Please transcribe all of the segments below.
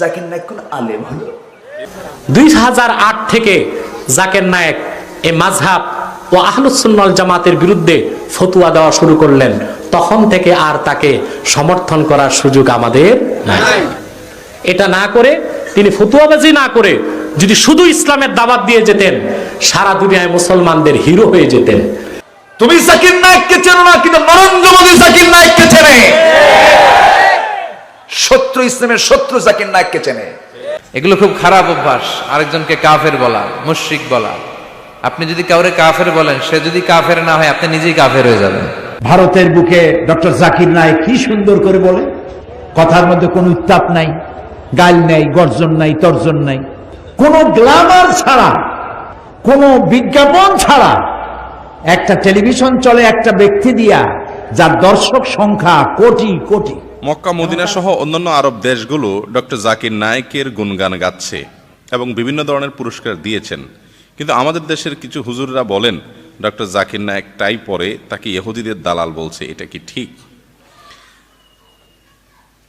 জাকির নায়ক কোন আলেম হলো? দুই হাজার আট থেকে জাকের নায়েক এ মাঝহাব ও আহলুসুন্নল জামাতের বিরুদ্ধে ফতুয়া দেওয়া শুরু করলেন। তখন থেকে আর তাকে সমর্থন করার সুযোগ আমাদের নাই। এটা না করে তিনি ফতুয়াবাজি না করে যদি শুধু ইসলামের দাবাত দিয়ে যেতেন সারা দুনিয়ায় মুসলমানদের হিরো হয়ে যেতেন। তুমি জাকির নায়ককে চেনো না কিন্তু নরেন্দ্র মোদী জাকির নায়ককে চেনে। শত্রু ইসলামের শত্রু জাকির নায়ককে চেনে। এগুলো খুব খারাপ অভ্যাস আরেকজনকে কাফের বলা মুশরিক বলা। আপনি যদি কাউরে কাফের বলেন সে যদি কাফের না হয় আপনি নিজেই কাফের হয়ে যাবেন। ভারতের বুকে ডক্টর জাকির নায়ক কি সুন্দর করে বলে? কথার মধ্যে কোনো উত্তাপ নাই গাল নাই গর্জন নাই তর্জন নাই। কোনো গ্লামার ছাড়া কোনো বিজ্ঞাপন ছাড়া একটা টেলিভিশন চলে একটা ব্যক্তি দিয়া যার দর্শক সংখ্যা কোটি কোটি। মক্কা মদিনা সহ অন্যান্য আরব দেশগুলো ডক্টর জাকির নায়েকের গুণগান গাচ্ছে এবং বিভিন্ন ধরনের পুরস্কার দিয়েছেন। কিন্তু আমাদের দেশের কিছু হুজুররা বলেন ডক্টর জাকির নায়েক টাই পরে তাকে ইহুদিদের দালাল বলছে এটা কি ঠিক?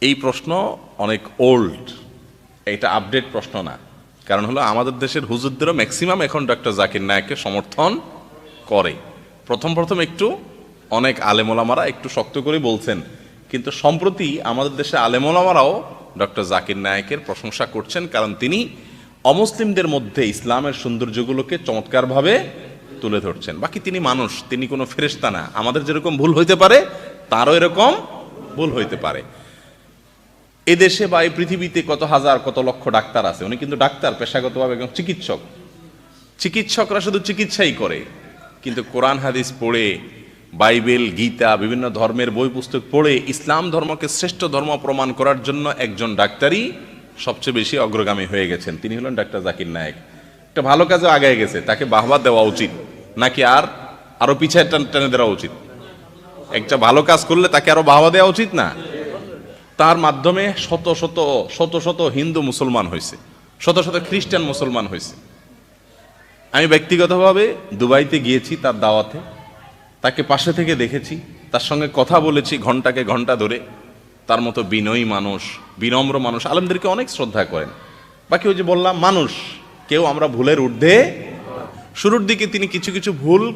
এই প্রশ্ন অনেক ওল্ড এটা আপডেট প্রশ্ন না। কারণ হলো আমাদের দেশের হুজুরদেরও ম্যাক্সিমাম এখন ডক্টর জাকির নায়েককে সমর্থন করে। প্রথম প্রথম একটু অনেক আলেমোলামারা একটু শক্ত করে বলছেন কিন্তু সম্প্রতি আমাদের দেশে আলেমোলামারাও ডক্টর জাকির নায়েকের প্রশংসা করছেন, কারণ তিনি অমুসলিমদের মধ্যে ইসলামের সৌন্দর্যগুলোকে চমৎকারভাবে তুলে ধরছেন। বাকি তিনি মানুষ, তিনি কোনো ফেরেশতা না। আমাদের যেরকম ভুল হইতে পারে, তারও এরকম ভুল হইতে পারে। এদেশে বা এই পৃথিবীতে কত হাজার, কত লক্ষ ডাক্তার আছে? উনি কিন্তু ডাক্তার, পেশাগতভাবে একজন চিকিৎসক। চিকিৎসকরা শুধু চিকিৎসাই করে, কিন্তু কোরআন, হাদিস পড়ে বাইবেল, গীতা, বিভিন্ন ধর্মের বই পুস্তক পড়ে ইসলাম ধর্মকে শ্রেষ্ঠ ধর্ম প্রমাণ করার জন্য একজন ডাক্তারই সবচেয়ে বেশি অগ্রগামী হয়ে গেছেন। তিনি হলেন ডাক্তার জাকির নায়েক। একটা ভালো কাজে আগায় গেছে, তাকে বাহবা দেওয়া উচিত, নাকি আর আরও পিছায় টান- দেওয়া উচিত? একটা ভালো কাজ করলে তাকে আরও বাহবা দেওয়া উচিত না? তার মাধ্যমে শত শত শত শত হিন্দু মুসলমান হয়েছে, শত শত খ্রিস্টান মুসলমান হয়েছে। আমি ব্যক্তিগতভাবে দুবাইতে গিয়েছি তার দাওয়াতে। তাকে পাশে থেকে দেখেছি, তার সঙ্গে কথা বলেছি ঘন্টাকে ঘণ্টা ধরে। তার মতো বিনয়ী মানুষ, বিনম্র মানুষ, আলমদেরকে অনেক শ্রদ্ধা করেন। বাকি ওই যে বললাম, মানুষ, কেউ আমরা ভুলের ঊর্ধ্বে। শুরুর দিকে তিনি কিছু কিছু ভুল,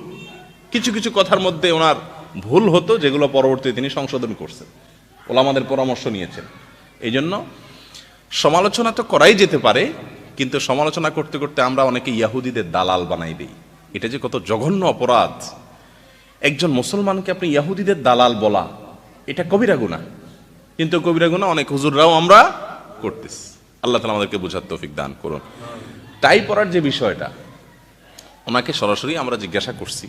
কিছু কিছু কথার মধ্যে ওনার ভুল হতো, যেগুলো পরবর্তীতে তিনি সংশোধন করছেন, ওলামাদের পরামর্শ নিয়েছেন। এই জন্য সমালোচনা তো করাই যেতে পারে, কিন্তু সমালোচনা করতে করতে আমরা অনেকে ইয়াহুদিদের দালাল বানাই দিই। এটা যে কত জঘন্য অপরাধ। একজন মুসলমানকে আপনি ইয়াহুদিদের দালাল বলা, এটা কবিরা গুণা কিন্তু কবিরা গুণা অনেক হুজুররাও আমরা করতেছি। আল্লাহ তালা আমাদেরকে বোঝার তৌফিক দান করুন। টাই পড়ার যে বিষয়টা, ওনাকে সরাসরি আমরা জিজ্ঞাসা করছি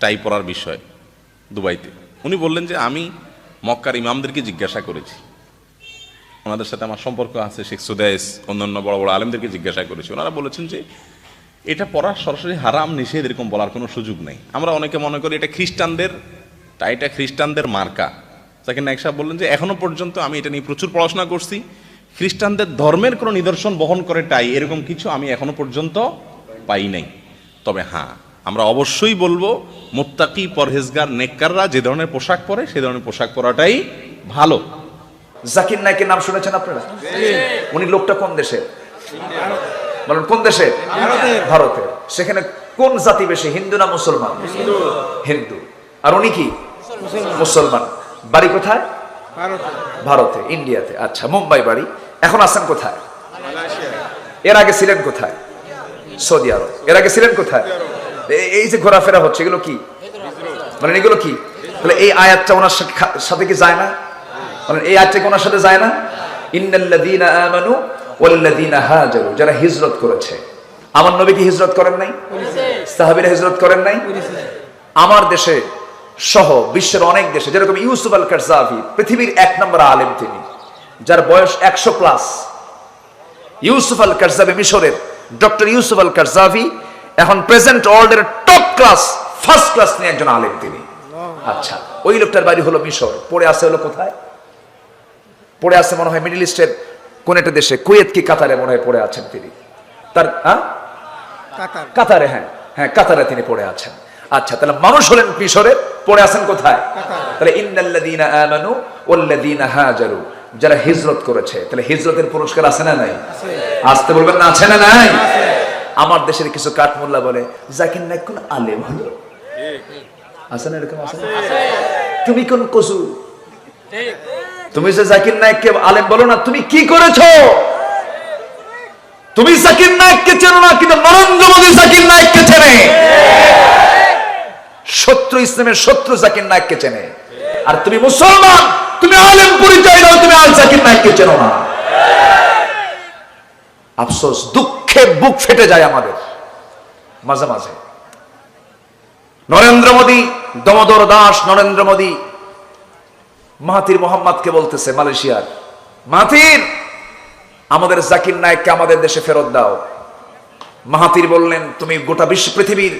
টাই পড়ার বিষয় দুবাইতে। উনি বললেন যে, আমি মক্কার ইমামদেরকে জিজ্ঞাসা করেছি। ওনাদের সাথে আমার সম্পর্ক আছে, শেখ সুদাইস, অন্যান্য বড় বড় আলেমদেরকে জিজ্ঞাসা করেছি। ওনারা বলেছেন যে এটা পড়া সরাসরি হারাম নিষেধ এরকম বলার কোনো সুযোগ নেই। আমরা অনেকে মনে করি এটা খ্রিস্টানদের টাইটা খ্রিস্টানদের মার্কা। তাকে নায়ক সাহেব বললেন যে এখনও পর্যন্ত আমি এটা নিয়ে প্রচুর পড়াশোনা করছি। খ্রিস্টানদের ধর্মের কোনো নিদর্শন বহন করে টাই এরকম কিছু আমি এখনও পর্যন্ত পাই নাই। তবে হ্যাঁ আমরা অবশ্যই বলব মোত্তাকি পরহেজগার নেককাররা যে ধরনের পোশাক পরে সে ধরনের পোশাক পরাটাই ভালো। জাকির নায়কের নাম শুনেছেন আপনারা? উনি লোকটা কোন দেশে বলেন কোন দেশে? ভারতের সেখানে কোন জাতি বেশি হিন্দু না মুসলমান? হিন্দু। আর উনি কি? মুসলমান। বাড়ি কোথায়? ভারতে। ইন্ডিয়াতে। আচ্ছা মুম্বাই বাড়ি। এখন আছেন কোথায়? এর আগে ছিলেন কোথায়? সৌদি আরব। এর আগে ছিলেন কোথায়? এই যে ঘোরাফেরা হচ্ছে এগুলো কি? মানে এগুলো কি? তাহলে এই আয়াতটা ওনার সাথে- সাথে কি যায় না? মানে এই আয়াতটা কি ওনার সাথে যায় না? ইন্নাল্লাযীনা আমানু হাজারু যারা হিজরত করেছে। আমার নবী কি হিজরত করেন নাই? সাহাবীরা হিজরত করেন নাই? আমার দেশে সহ বিশ্বের অনেক দেশে যেরকম ইউসুফ আল কারজাভি পৃথিবীর এক নম্বর আলেম তিনি যার বয়স একশো প্লাস। ইউসুফ আল কারজাভি মিশরের ডক্টর ইউসুফ আল কারজাভি এখন প্রেজেন্ট ওয়ার্ল্ডের টপ ক্লাস ফার্স্ট ক্লাস নিয়ে একজন আলেম তিনি। আচ্ছা ওই লোকটার বাড়ি হলো মিশর পড়ে আছে হলো কোথায়? পড়ে আছে মনে হয় মিডল ইস্টের কোন একটা দেশে কুয়েত কি কাতারে মনে হয় পড়ে আছেন তিনি? তার কাতারে। হ্যাঁ হ্যাঁ কাতারে তিনি পড়ে আছেন। আচ্ছা তাহলে মানুষ হলেন মিশরে পড়ে আছেন কোথায়? তাহলে ইন্নাল্লাযীনা আমানু ওয়াল্লাযীনা হাজারু যারা হিজরত করেছে তাহলে হিজরতের পুরস্কার আছে না নাই? আসতে বলবেন না আছে না নাই? আমার দেশের কিছু কাঠমোল্লা বলে জাকির নায়ক কোন আলেম হলো? আছে না এরকম আছে? তুমি কোন কসু? তুমি যে জাকির নায়ককে আলেম বলো না, তুমি কি করেছ? তুমি জাকির নায়ককে চেনো না, কিন্তু নরেন্দ্র মোদী জাকির নায়ককে চেনে। শত্রু ইসলামের শত্রু জাকির নায়ককে চেনে। আর তুমি মুসলমান, তুমি আলেম পরিচয় দাও, তুমি আল জাকির নায়ককে চেনো না। আফসোস, দুঃখে বুক ফেটে যায় আমাদের। মাঝে মাঝে। নরেন্দ্র মোদী, দমোদর দাস, নরেন্দ্র মোদী মাহাতির মোহাম্মদকে বলতেছে মালয়েশিয়ার, মাহাতির, আমাদের জাকির নায়ককে আমাদের দেশে ফেরত দাও। মাহাতির বললেন, তুমি গোটা বিশ্ব পৃথিবীর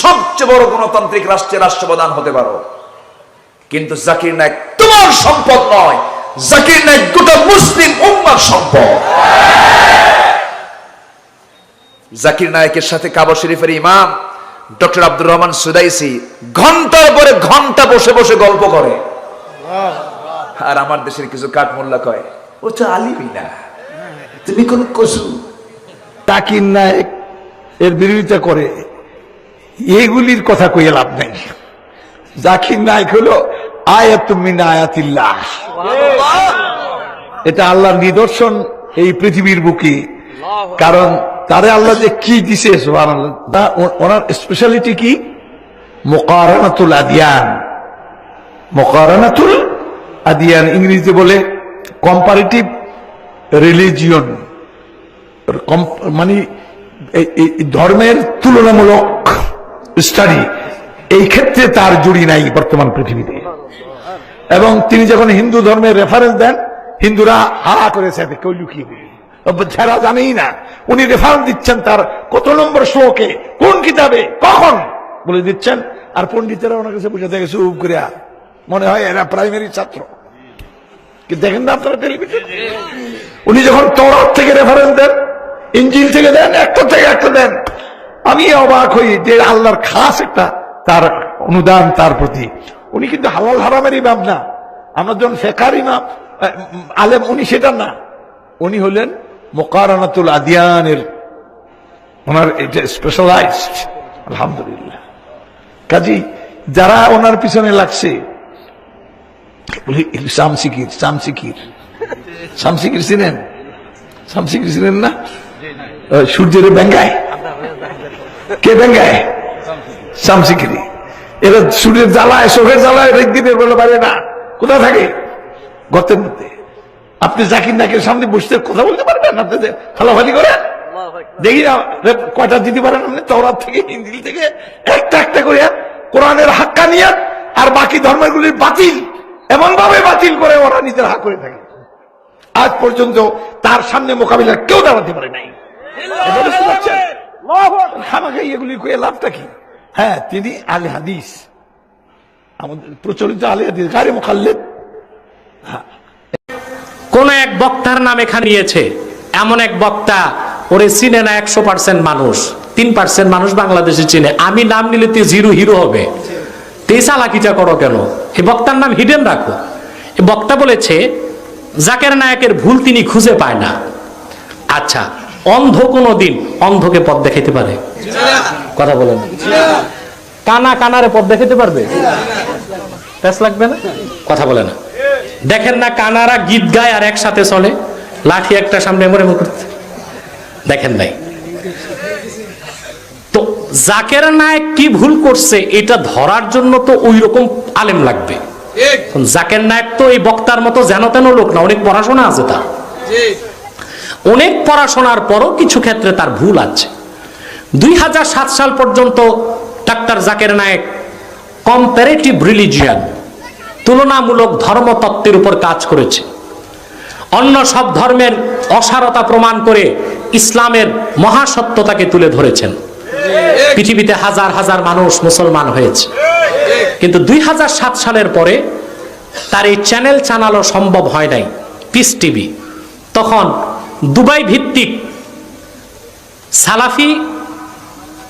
সবচেয়ে বড় গণতান্ত্রিক রাষ্ট্রের রাষ্ট্রপ্রধান হতে পারো। কিন্তু জাকির নায়ক তোমার সম্পদ নয়, জাকির নায়ক গোটা মুসলিম উম্মার সম্পদ। জাকির নায়কের সাথে কাবা শরীফের ইমাম ডক্টর আব্দুর রহমান সুদাইসি ঘণ্টার পরে ঘণ্টা বসে বসে গল্প করে। আর আমার দেশের কিছু কাঠমোল্লা কয়, ও তো আলিমই না। তুমি কোন কসু? তাকির নায়ক এর বিরোধিতা করে। এগুলির কথা কইয়ে লাভ নাই। জাকির নায়ক হলো আয়াতুমিন আয়াতিল্লাহ। এটা আল্লাহর নিদর্শন এই পৃথিবীর বুকে। কারণ তারে আল্লাহ যে কি দিছে ওনার স্পেশালিটি কি? মোকারানাতুল আদিয়ান। মোকারানাতুল আদিয়ান, ইংরেজিতে বলে কম্পারেটিভ রিলিজিয়ন মানে ধর্মের তুলনামূলক স্টাডি এই ক্ষেত্রে তার জুড়ি নাই বর্তমান পৃথিবীতে। এবং তিনি যখন হিন্দু ধর্মের রেফারেন্স দেন, হিন্দুরা হা করেছে কেউ লুকিয়ে যারা জানেই না, উনি রেফারেন্স দিচ্ছেন তার কত নম্বর শ্লোকে কোন কিতাবে, কখন বলে দিচ্ছেন। আর পন্ডিতেরা ওনার কাছে বুঝাতে গেছে উপ করে মনে হয় এরা প্রাইমারি ছাত্র। দেখেন না আপনারা টেলিভিশন উনি যখন তরাত থেকে রেফারেন্স দেন, ইঞ্জিল থেকে দেন, একটা থেকে একটা দেন, আমি অবাক হই যে আল্লাহর খাস একটা তার অনুদান তার প্রতি। উনি কিন্তু হালাল হারামের ইমাম না। আমরা যখন ফেকার ইমাম আলেম, উনি সেটা না। উনি হলেন মোকারানাতুল আদিয়ানের ওনার এটা স্পেশালাইজড আলহামদুলিল্লাহ। কাজী, যারা ওনার পিছনে লাগছে শামসিকির শামসিকির। শামসিকির চিনেন? শামসিকির চিনেন না? সূর্যের ব্যঙ্গায়? কে ব্যঙ্গায়? শামসিকিরি এরা সূর্যের জ্বালায় চোখের জ্বালায় পারে না। কোথায় থাকে? গর্তের মধ্যে। আপনি জাকির নাকের সামনে বসতে কথা বলতে পারবেন? আপনি ফালাফালি করেন? দেখি না কয়টা দিতে পারেন আপনি? তওরাত থেকে হিন্দি থেকে, একটা একটা করে কোরআনের হাক্কানিয়াত আর বাকি ধর্মগুলির বাতিল। এমন ভাবে বাতিল করে ওরা নিজের হাক করে থাকে। আজ পর্যন্ত তার সামনে মোকাবিলা কেউ দাঁড়াতে পারে নাই। হ্যাঁ মোকাল্লেদ। কোন এক বক্তার নাম এমন এক বক্তা, ওরে চিনে না একশো পার্সেন্ট মানুষ, তিন পার্সেন্ট মানুষ বাংলাদেশে চিনে। আমি নাম নিলে তুই জিরো হিরো হবে। তুই চালাকিটা করো কেন? এই বক্তার নাম হিডেন রাখো। এই বক্তা বলেছে, জাকের নায়কের ভুল তিনি খুঁজে পায় না। আচ্ছা অন্ধ কোনো দিন অন্ধকে পথ দেখাইতে পারে? কথা বলেন। কানা কানারে পথ দেখাইতে পারবে? লাগবে না? কথা বলে না। দেখেন না, কানারা গীত গায় আর একসাথে চলে। লাঠি একটা সামনে এমন করতে। দেখেন নাই। জাকের নায়ক কি ভুল করছে এটা ধরার জন্য তো ওই রকম আলেম লাগবে। জাকের নায়ক তো এই বক্তার মতো যেন তেন লোক না অনেক পড়াশোনা আছে তার। অনেক পড়াশোনার পরও কিছু ক্ষেত্রে তার ভুল আছে। দুই হাজার সাত সাল পর্যন্ত ডাক্তার জাকের নায়েক কম্পারেটিভ রিলিজিয়ান তুলনামূলক ধর্মতত্ত্বের উপর কাজ করেছে। অন্য সব ধর্মের অসারতা প্রমাণ করে ইসলামের মহাসত্যতাকে তুলে ধরেছেন। পৃথিবীতে হাজার হাজার মানুষ মুসলমান হয়েছে। কিন্তু দুই হাজার সাত সালের পরে তার এই চ্যানেল চালানো সম্ভব হয় নাই। পিস টিভি তখন দুবাই ভিত্তিক সালাফি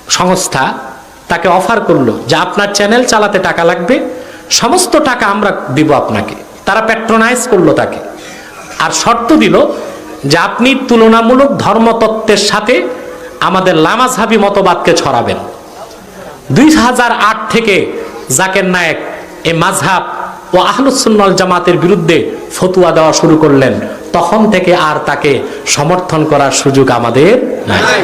সংস্থা তাকে অফার করল যে আপনার চ্যানেল চালাতে টাকা লাগবে সমস্ত টাকা আমরা দিব আপনাকে। তারা প্যাট্রোনাইজ করল তাকে। আর শর্ত দিল যে আপনি তুলনামূলক ধর্মতত্ত্বের সাথে আমাদের লামাজহাবি মতবাদকে ছড়াবেন। দুই হাজার আট থেকে জাকের নায়েক এ মাঝহাব ও আহলুসুন্নল জামাতের বিরুদ্ধে ফতুয়া দেওয়া শুরু করলেন। তখন থেকে আর তাকে সমর্থন করার সুযোগ আমাদের নাই।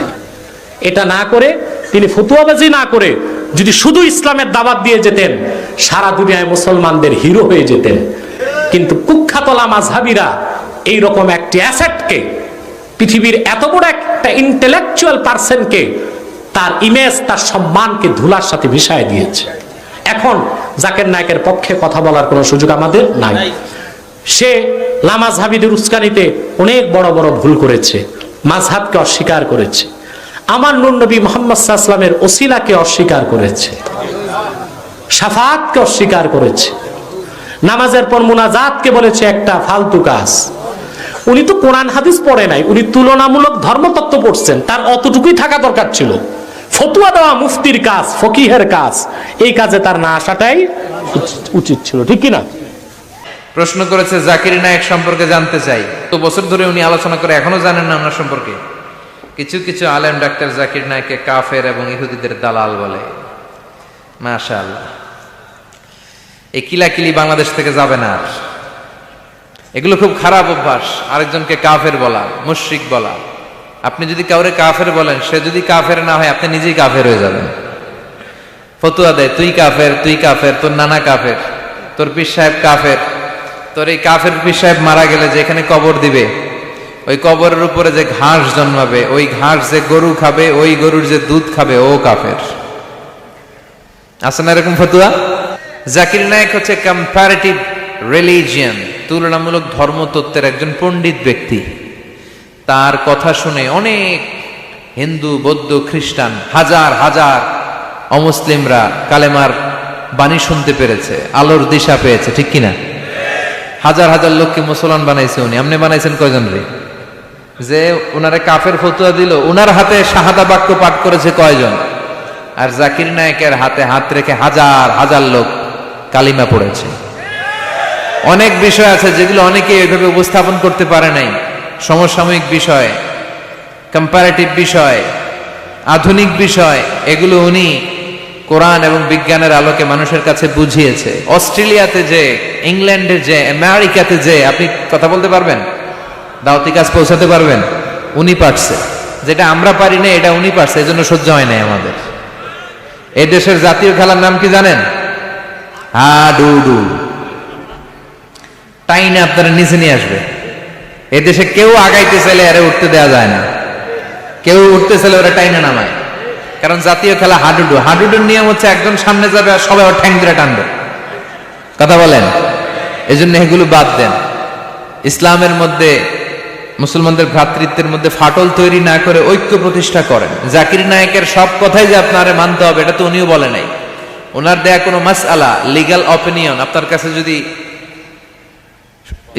এটা না করে, তিনি ফতুয়াবাজি না করে যদি শুধু ইসলামের দাবাত দিয়ে যেতেন, সারা দুনিয়ায় মুসলমানদের হিরো হয়ে যেতেন। কিন্তু কুখ্যাতলা মাঝহাবিরা এইরকম একটি অ্যাসেটকে পৃথিবীর এত বড় একটা ইন্টেলেকচুয়াল পার্সনকে তার ইমেজ তার সম্মানকে ধুলার সাথে মিশায় দিয়েছে। এখন জাকের নায়কের পক্ষে কথা বলার কোনো সুযোগ আমাদের নাই। সে লামাজ হাবিদের উস্কানিতে অনেক বড় বড় ভুল করেছে মাঝহাবকে অস্বীকার করেছে আমার নবী মোহাম্মদ সাল্লামের ওসিলাকে অস্বীকার করেছে সাফাতকে অস্বীকার করেছে নামাজের পর মুনাজাতকে বলেছে একটা ফালতু কাজ। উনি তো কোরআন, হাদিস পড়ে নাই, উনি তুলনামূলক ধর্মতত্ত্ব পড়ছেন, তার অতটুকুই থাকা দরকার ছিল। ফতুয়া দেওয়া মুফতির কাজ, ফকিহের কাজ, এই কাজে তার না আসাটাই উচিত- ছিল, ঠিক কি না প্রশ্ন করেছে, জাকির নায়ক সম্পর্কে জানতে চাই। তো বছর ধরে উনি আলোচনা করে, এখনও জানেন না ওনার সম্পর্কে? কিছু কিছু আলেম ডাক্তার জাকির নায়ককে কাফের এবং ইহুদিদের দালাল বলে। মাশাআল্লাহ। এই কিলাকিলি বাংলাদেশ থেকে যাবে না আর। এগুলো খুব খারাপ অভ্যাস, আরেকজনকে কাফের বলা, মুশরিক বলা। আপনি যদি কাউরে কাফের বলেন, সে যদি কাফের না হয়, আপনি নিজেই কাফের হয়ে যাবেন। ফতুয়া দেয়, তুই কাফের তুই কাফের, তোর নানা কাফের, তোর পীর সাহেব কাফের, তোর এই কাফের পীর সাহেব মারা গেলে যে এখানে কবর দিবে, ওই কবরের উপরে যে ঘাস জন্মাবে, ওই ঘাস যে গরু খাবে, ওই গরুর যে দুধ খাবে, ও কাফের। আছে না এরকম ফতুয়া? জাকির নায়ক হচ্ছে কম্পারেটিভ রিলিজিয়ান তুলনামূলক ধর্মতত্ত্বের একজন পণ্ডিত ব্যক্তি। তার কথা শুনে অনেক হিন্দু, বৌদ্ধ, খ্রিস্টান, হাজার হাজার অমুসলিমরা কালেমার বাণী শুনতে পেরেছে, আলোর দিশা পেয়েছে, ঠিক কিনা? হাজার হাজার লোককে মুসলমান বানাইছে উনি। আপনি বানাইছেন কয়জন রে? যে ওনারে কাফের ফতুয়া দিল ওনার হাতে শাহাদা বাক্য পাঠ করেছে কয়জন? আর জাকির নায়কের হাতে হাত রেখে হাজার হাজার লোক কালিমা পড়েছে। অনেক বিষয় আছে যেগুলো অনেকে এইভাবে উপস্থাপন করতে পারে নাই। সমসাময়িক বিষয় কম্পারেটিভ বিষয়, আধুনিক বিষয়, এগুলো উনি কোরআন এবং বিজ্ঞানের আলোকে মানুষের কাছে বুঝিয়েছে। অস্ট্রেলিয়াতে যে, ইংল্যান্ডে যে, আমেরিকাতে যে, আপনি কথা বলতে পারবেন? দাওতি কাজ পৌঁছাতে পারবেন? উনি পারছে। যেটা আমরা পারি না এটা উনি পারছে। এই জন্য সহ্য হয় নাই আমাদের। এই দেশের জাতীয় খেলার নাম কি জানেন? হাডুডু টাইনে আপনারা নিচে নিয়ে আসবে। এ দেশে কেউ আগাইতে চাইলে আরে উঠতে দেওয়া যায় না। কেউ উঠতে চাইলে ওরা টাইনে নামায়। কারণ জাতীয় খেলা হাডুডু। হাডুডুর নিয়ম হচ্ছে একজন সামনে যাবে আর সবাই ওর ঠ্যাং ধরে টানবে। কথা বলেন? এই জন্য এগুলো বাদ দেন। ইসলামের মধ্যে, মুসলমানদের ভ্রাতৃত্বের মধ্যে ফাটল তৈরি না করে ঐক্য প্রতিষ্ঠা করেন। জাকির নায়কের সব কথাই যে আপনারে মানতে হবে, এটা তো উনিও বলে নাই। ওনার দেয়া কোনো মাস আলা লিগাল অপিনিয়ন আপনার কাছে যদি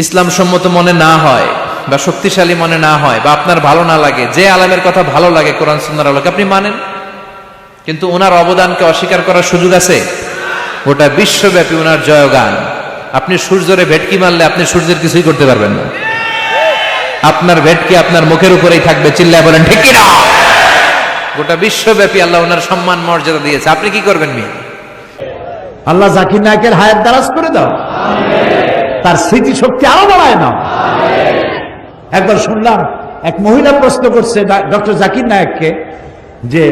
ইসলাম সম্মত মনে না হয় বা শক্তিশালী মনে না হয় বা আপনার ভালো না লাগে, যে আলামের কথা ভালো লাগে কোরআন সুন্নার আলোকে, আপনি মানেন। কিন্তু ওনার অবদানকে অস্বীকার করার সুযোগ আছে? গোটা বিশ্বব্যাপী ওনার জয়গান। আপনি সূর্যরে ভেটকি মারলে আপনি সূর্যের কিছুই করতে পারবেন না। আপনার ভেটকি আপনার মুখের উপরেই থাকবে, চিল্লায় বলেন, ঠিক না গোটা বিশ্বব্যাপী আল্লাহ ওনার সম্মান, মর্যাদা দিয়েছে। আপনি কি করবেন মিয়া? আল্লাহ জাকির নায়কের হায়াত দারাজ করে দাও। তার স্মৃতিশক্তি আরও বাড়ায় না একবার শুনলাম, এক মহিলা প্রশ্ন করছে ডক্টর জাকির নায়ককে যে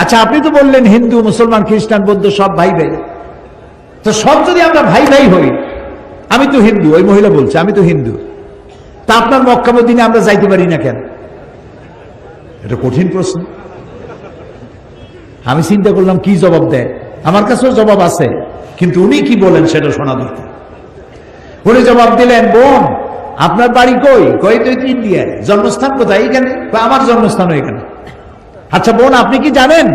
আচ্ছা আপনি তো বললেন হিন্দু, মুসলমান, খ্রিস্টান, বৌদ্ধ সব ভাই ভাই তো সব যদি আমরা ভাই ভাই হই, আমি তো হিন্দু, ওই মহিলা বলছে, আমি তো হিন্দু। তা আপনার মক্কামদিনে আমরা যাইতে পারি না কেন? এটা কঠিন প্রশ্ন। আমি চিন্তা করলাম, কি জবাব দেয়? আমার কাছেও জবাব আছে, কিন্তু উনি কি বলেন সেটা শোনা দরকার। উনি জবাব দিলেন, বোন, আপনার বাড়ি কই? কই তো ইন্ডিয়ায় জন্মস্থান কোথায় এখানে? আমার জন্মস্থান এখানে আচ্ছা বোন, আপনি কি জানেন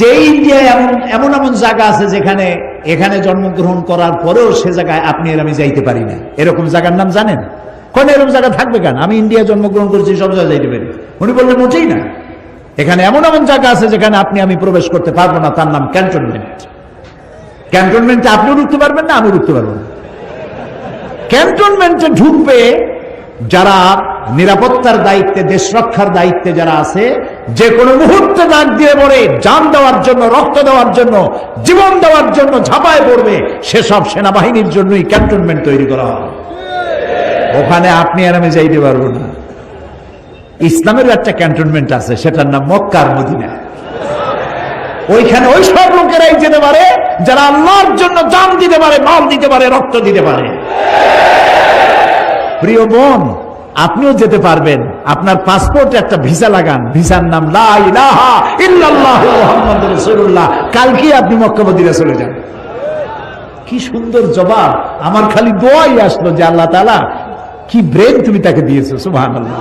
যে ইন্ডিয়ায় এমন এমন এমন জায়গা আছে যেখানে, এখানে জন্মগ্রহণ করার পরেও সে জায়গায় আপনি আর আমি যাইতে পারি না? এরকম জায়গার নাম জানেন? কোন এরকম জায়গা থাকবে কেন? আমি ইন্ডিয়া জন্মগ্রহণ করেছি, সব জায়গায় যাইতে পারি। উনি বললেন মোটেই না। এখানে এমন এমন জায়গা আছে যেখানে আপনি, আমি প্রবেশ করতে পারব না, তার নাম ক্যান্টনমেন্ট। ক্যান্টনমেন্টে আপনিও ঢুকতে পারবেন না আমি ঢুকতে পারব না। ক্যান্টনমেন্টে ঢুকবে যারা নিরাপত্তার দায়িত্বে, দেশ রক্ষার দায়িত্বে যারা আছে যে কোনো মুহূর্তে ডাক দিয়ে পড়ে, জান দেওয়ার জন্য, রক্ত দেওয়ার জন্য, জীবন দেওয়ার জন্য ঝাঁপায় পড়বে, সেসব সেনাবাহিনীর জন্যই ক্যান্টনমেন্ট তৈরি করা হবে। ওখানে আপনি আর আমি যাইতে পারব না। ইসলামের একটা ক্যান্টনমেন্ট আছে, সেটার নাম মক্কার মদিনা ওইখানে ওই সব লোকেরাই যেতে পারে, যারা আল্লাহর জন্য জান দিতে পারে, মাল দিতে পারে, রক্ত দিতে পারে। প্রিয় বোন, আপনিও যেতে পারবেন। আপনার পাসপোর্টে একটা ভিসা লাগান। ভিসার নাম কালকে আপনি মক্কামদিরা চলে যান। কি সুন্দর জবাব। আমার খালি দোয়াই আসলো যে আল্লাহ তাআলা, কি ব্রেন তুমি তাকে দিয়েছ, সুবহানাল্লাহ।